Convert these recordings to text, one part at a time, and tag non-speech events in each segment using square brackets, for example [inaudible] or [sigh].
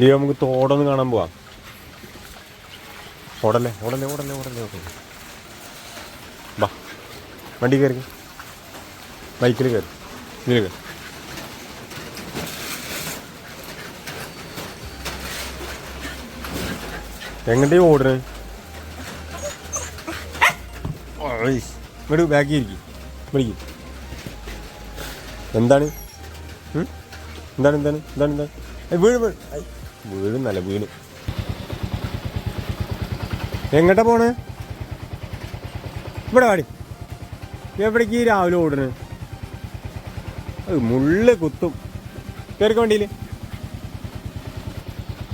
Leo നമുക്ക് തോടൊന്ന് കാണാൻ പോവാം. ഓടല്ലേ ഓടല്ലേ ഓടല്ലേ ഓടല്ലേ ഓടല്ലേ. ബാ വണ്ടി കയറി. ബൈക്കിൽ കയറി. ഇതിൽ കയറി. എങ്ങോട്ടേ ഓടണേ ഇവിടെ ബാക്കി ഇരിക്കും വിളിക്കും എന്താണ്? എന്താണ് എന്താണ് എന്താണ് എന്താണ്? വീട് ഐ, വീഴുന്നല്ല വീണു. എങ്ങട്ട പോണ്? ഇവിടെ വാടി. എവിടേക്ക് ഈ രാവിലെ ഓടണ് അത് മുള്ളു കുത്തും. കയറിക്ക വണ്ടിയിൽ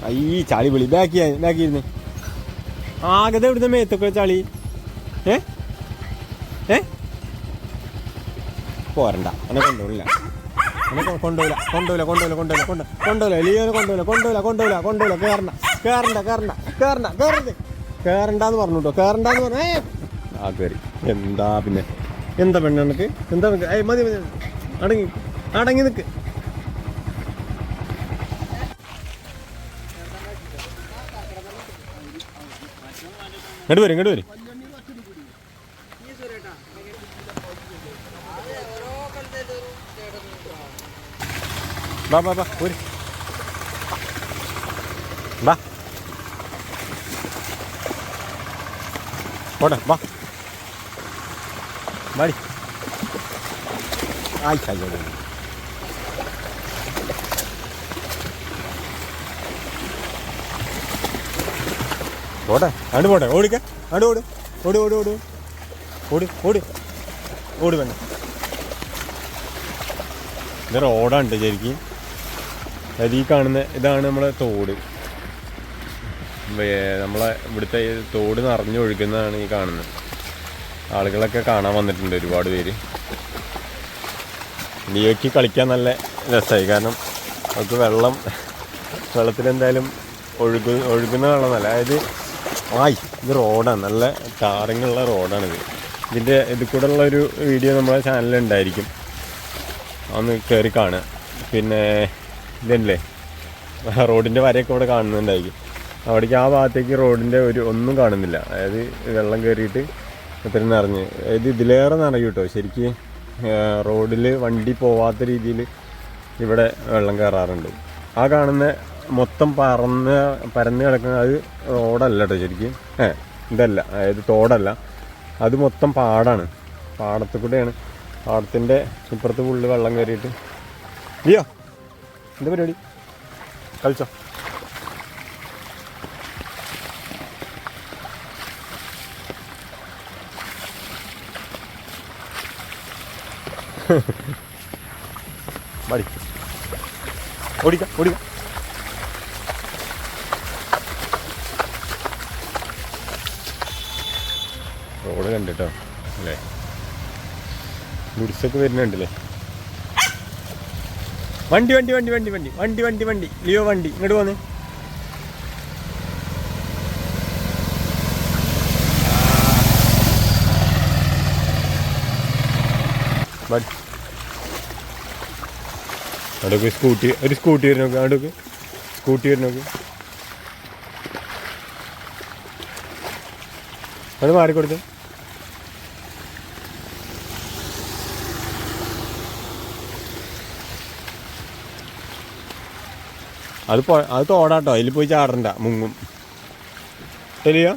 ഈ ചളി വിളി. ബാക്കി ബാക്കിയിരുന്നു ആകെ ഇവിടുന്ന് മേത്തൊക്കെ ചളി. ഏ? ഏ? പോരണ്ട. എന്നെ കൊണ്ടുപോകില്ല എന്നെ കൊ- കൊണ്ടുപോയില്ല കൊണ്ടുപോയില്ല കൊണ്ടുപോയില്ല കൊണ്ടുപോയില്ല കൊണ്ട് കൊണ്ടുപോയില്ല. ലിയോനെ കൊണ്ടുപോയില്ല കൊണ്ടുപോയില്ല കൊണ്ടുപോയില്ല കൊണ്ടുപോയില്ല. കേറണ്ട കയറണ്ട കയറണ്ട കയറണ്ട കേറരുത്. കയറണ്ടെന്ന് പറഞ്ഞു കേട്ടോ. കയറണ്ടെന്ന് പറഞ്ഞു ഏ ആ കയറി എന്താ പിന്നെ? എന്താ പെണ്ണ് നിനക്ക്? എന്താ നിനക്ക് ഏയ് മതി മതി അടങ്ങി അടങ്ങി നിൽക്ക് ഇങ്ങോട്ട് വരും ഇങ്ങോട്ട് വരും. വാ വാ വാ പോര് വാ പോട്ടെ വാ വാടി Ai, ആയി ആയി, ആയി. പോട്ടെ അങ്ങോട്ട് പോട്ടെ ഓടിക്ക അങ്ങോട്ട് ഓട് ഓടി ഓടി ഓടി ഓടി ഓടി ഓടി വേണ്ട ഇത് ഓടാണ്ട് ശരിക്കും അതായത് കാണുന്ന ഇതാണ് നമ്മളെ തോട്. നമ്മളെ ഇവിടുത്തെ തോട് നിറഞ്ഞു ഒഴുകുന്നതാണ് ഈ കാണുന്നത്. ആളുകളൊക്കെ കാണാൻ വന്നിട്ടുണ്ട് ഒരുപാട് പേര്. ലിയോയ്ക്ക് കളിക്കാൻ നല്ല രസമായി കാരണം അവർക്ക് വെള്ളം വെള്ളത്തിൽ എന്തായാലും ഒഴുകു ഒഴുകുന്ന വെള്ളമല്ല അതായത് ആയി ഇത് റോഡാണ്. നല്ല ടാറിങ്ങുള്ള റോഡാണിത്. ഇതിന്റെ ഇതിൽ കൂടെ ഉള്ള ഒരു വീഡിയോ നമ്മളെ ചാനലിൽ ഉണ്ടായിരിക്കും. ഒന്ന് കയറി കാണുക. പിന്നെ ഇതല്ലേ? [laughs] റോഡിന്റെ വരയൊക്കെ ഇവിടെ കാണുന്നുണ്ടായിരിക്കും. അവിടേക്ക് ആ ഭാഗത്തേക്ക് റോഡിന്റെ ഒരു ഒന്നും കാണുന്നില്ല. അതായത് വെള്ളം കയറിയിട്ട് ഇത്രയും നിറഞ്ഞ്. അതായത് ഇതിലേറെ നിറയും കേട്ടോ. ശരിക്ക് റോഡിൽ വണ്ടി പോവാത്ത രീതിയിൽ ഇവിടെ വെള്ളം കയറാറുണ്ട് ആ കാണുന്ന മൊത്തം പറന്ന് പരന്ന് കിടക്കുന്ന അത് റോഡല്ല കേട്ടോ ശരിക്കും. ഏ ഇതല്ല. അതായത് തോടല്ല. അത് മൊത്തം പാടാണ്. പാടത്തു കൂടെയാണ്. പാടത്തിന്റെ ഇപ്പുറത്ത് ഫുള്ള് വെള്ളം കയറിയിട്ട് അയ്യോ എന്താ പരിപാടി? കളിച്ചോ. [laughs] മടി റോഡ് കണ്ടിട്ടോ അല്ലേ? ഗുഡ്സൊക്കെ വരുന്നുണ്ടല്ലേ? വണ്ടി വണ്ടി വണ്ടി വണ്ടി വണ്ടി. വണ്ടി വണ്ടി വണ്ടി. ലിയോ വണ്ടി. ഇങ്ങോട്ട് പോന്ന്. അവിടെ സ്കൂട്ടി. ഒരു സ്കൂട്ടി വരും നോക്ക്. അവിടെയൊക്കെ സ്കൂട്ടി വരും നോക്ക്. അത് മാറിക്കൊടുത്തു. അത് പോ അത് തോടാട്ടോ. അതിൽ പോയി ചാടണ്ട മുങ്ങും. തെളിയോ?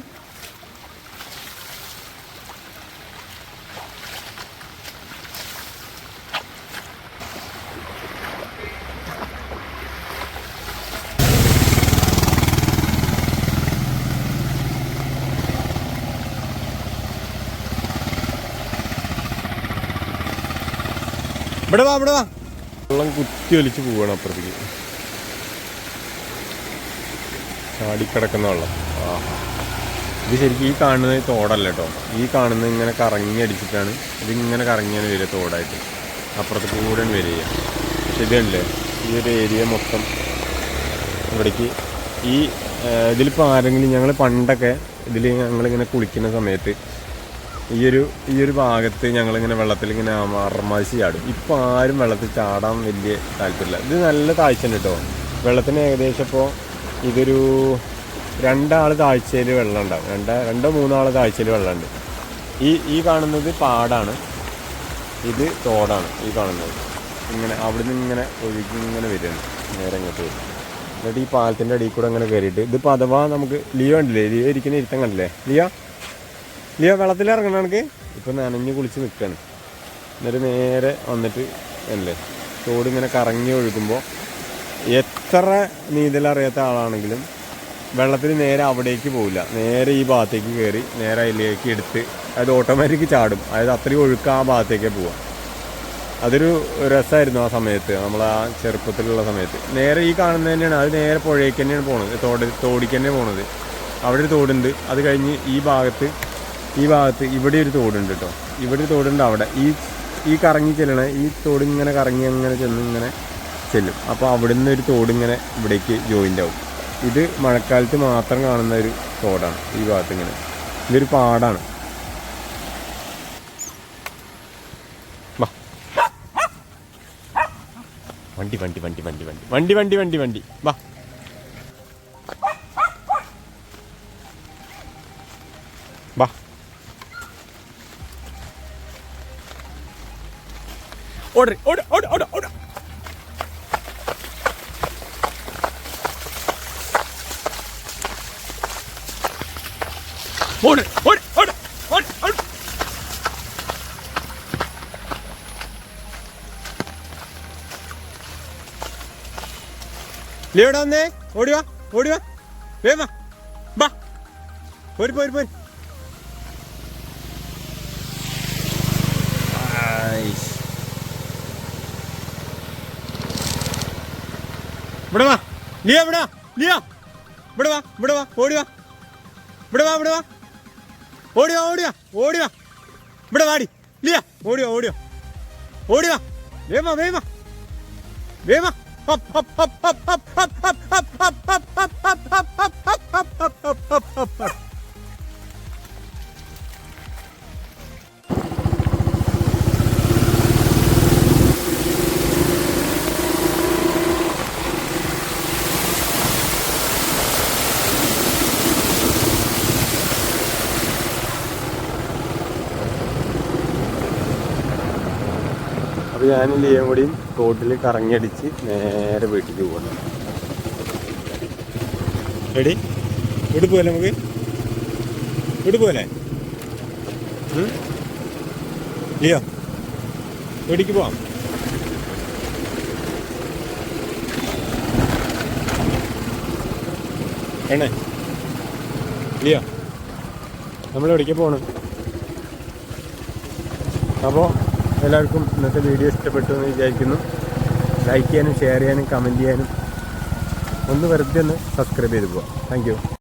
ഇവിടെ വാ ഇവിടെ വാ. വെള്ളം കുത്തി ഒലിച്ച് പോവാണ് അപ്പുറത്തേക്ക്. ചാടിക്കിടക്കുന്ന വെള്ളം. ഇത് ശരിക്കും ഈ കാണുന്നത് തോടല്ല കേട്ടോ. ഈ കാണുന്ന ഇങ്ങനെ കറങ്ങി അടിച്ചിട്ടാണ് ഇതിങ്ങനെ കറങ്ങിയാണ് വരിക തോടായിട്ട്. അപ്പുറത്ത് കൂടെ വരിക. പക്ഷെ ഇതല്ലേ ഈ ഒരു ഏരിയ മൊത്തം ഇവിടേക്ക് ഈ ഇതിലിപ്പോൾ ആരെങ്കിലും ഞങ്ങൾ പണ്ടൊക്കെ ഇതിൽ ഞങ്ങളിങ്ങനെ കുളിക്കുന്ന സമയത്ത് ഈ ഒരു ഈ ഒരു ഭാഗത്ത് ഞങ്ങളിങ്ങനെ വെള്ളത്തിൽ ഇങ്ങനെ അറമാശി ചാടും. ഇപ്പോൾ ആരും വെള്ളത്തിൽ ചാടാൻ വലിയ താല്പര്യമില്ല. ഇത് നല്ല താഴ്ച കേട്ടോ. വെള്ളത്തിന് ഏകദേശം ഇപ്പോൾ ഇതൊരു രണ്ടാൾ താഴ്ചയിൽ വെള്ളം ഉണ്ടാവും രണ്ട് രണ്ടോ മൂന്നാൾ താഴ്ചയിൽ വെള്ളമുണ്ട്. ഈ ഈ കാണുന്നത് പാടാണ്. ഇത് തോടാണ് ഈ കാണുന്നത്. ഇങ്ങനെ അവിടെ നിന്ന് ഇങ്ങനെ ഒഴുകി ഇങ്ങനെ വരുന്നു നേരെ ഇങ്ങോട്ട് വരും. എന്നിട്ട് ഈ പാലത്തിന്റെ അടിയിൽ കൂടെ അങ്ങനെ കയറിയിട്ട് ഇതിപ്പോൾ അഥവാ നമുക്ക് ലിയോ ഉണ്ടല്ലേ ലിയോ ഇരിക്കുന്ന ഇരുത്തം കണ്ടില്ലേ? ലിയോ? ലിയോ വെള്ളത്തിൽ ഇറങ്ങണ കണക്ക് ഇപ്പം നനഞ്ഞ് കുളിച്ച് നിൽക്കുകയാണ് എന്നിട്ട് നേരെ വന്നിട്ട് അല്ലേ തോട് ഇങ്ങനെ കറങ്ങി ഒഴുകുമ്പോൾ എത്ര നീന്തലറിയാത്ത ആളാണെങ്കിലും വെള്ളത്തിൽ നേരെ അവിടേക്ക് പോവില്ല. നേരെ ഈ ഭാഗത്തേക്ക് കയറി നേരെ അതിലേക്ക് എടുത്ത് അത് ഓട്ടോമാറ്റിക് ചാടും. അതായത് അത്രയും ഒഴുക്ക് ആ ഭാഗത്തേക്കേ പോവാം അതൊരു രസമായിരുന്നു ആ സമയത്ത് നമ്മൾ ആ ചെറുപ്പത്തിലുള്ള സമയത്ത്. നേരെ ഈ കാണുന്നത് തന്നെയാണ് അത് നേരെ പുഴയ്ക്ക് തന്നെയാണ് പോണത് തോട് തോടിക്ക് തന്നെ പോണത്. അവിടെ ഒരു തോടുണ്ട് അത് കഴിഞ്ഞ് ഈ ഭാഗത്ത് ഈ ഭാഗത്ത് ഇവിടെ ഒരു തോടുണ്ട് കേട്ടോ ഇവിടെ ഒരു തോടുണ്ട് അവിടെ. ഈ ഈ കറങ്ങി ചെല്ലണ ഈ തോട് ഇങ്ങനെ കറങ്ങി അങ്ങനെ ചെന്ന് ഇങ്ങനെ ചെല്ലും. അപ്പോൾ അവിടെ നിന്ന് ഒരു തോട് ഇങ്ങനെ ഇവിടേക്ക് ജോയിന്റ് ആവും. ഇത് മഴക്കാലത്ത് മാത്രം കാണുന്ന ഒരു തോടാണ് ഈ ഭാഗത്ത് ഇങ്ങനെ. ഇതൊരു പാടാണ്. വണ്ടി വണ്ടി വണ്ടി വണ്ടി വണ്ടി. വണ്ടി വണ്ടി വണ്ടി വണ്ടി. വാ. വാ. ഓട് ഓട് ഓട് ഓട് ഓട്. ഓട് ഓട് ഓട് ഓട് ഓട്. ലിയോടെ വന്നേ? ഓടി വാ ഓടി വാ. വേമ വാ പോരി പോരി പോരി. ഇവിടെ വാ. ലിയ ഇവിടെ ലിയോ. ഇവിടെ വാ ഇവിടെ വാ ഓടി വാ. ഇവിടെ വാ ഇവിടെ വാ. ഓടി ഓടിയോ ഓടി വാ ഓടി വാ. ഇവിടെ വാടി. ലിയ ഓടിയോ ഓടിയോ ഓടി വാ. വേമ വേമ വേഗം വാ വേഗം വാ. വേഗം വാ. ഹപ്പ്, ഹപ്പ്, ഹപ്പ്, ഹപ്പ്, ഹപ്പ്, ഹപ്പ്, ഹപ്പ്, ഹപ്പ്, ഹപ്പ്, ഹപ്പ്, ഹപ്പ്, അപ്പോൾ ഞാൻ ലിയം കൂടിയും തോട്ടിൽ കറങ്ങിയടിച്ച് നേരെ വീട്ടിലേക്ക് പോകണം റെഡി വീട് പോലെ നമുക്ക്? വീട് പോലെ ലിയോ വീട്ടിക്ക് പോവാം? എണ്ണേ ലിയോ നമ്മൾ എവിടേക്ക് പോകണം അപ്പോൾ എല്ലാവർക്കും ഇന്നത്തെ വീഡിയോ ഇഷ്ടപ്പെട്ടു എന്ന് വിചാരിക്കുന്നു. ലൈക്ക് ചെയ്യാനും ഷെയർ ചെയ്യാനും കമന്റ് ചെയ്യാനും ഒന്ന് വെറുതെ ഒന്ന് സബ്സ്ക്രൈബ് ചെയ്ത് പോവാം. താങ്ക്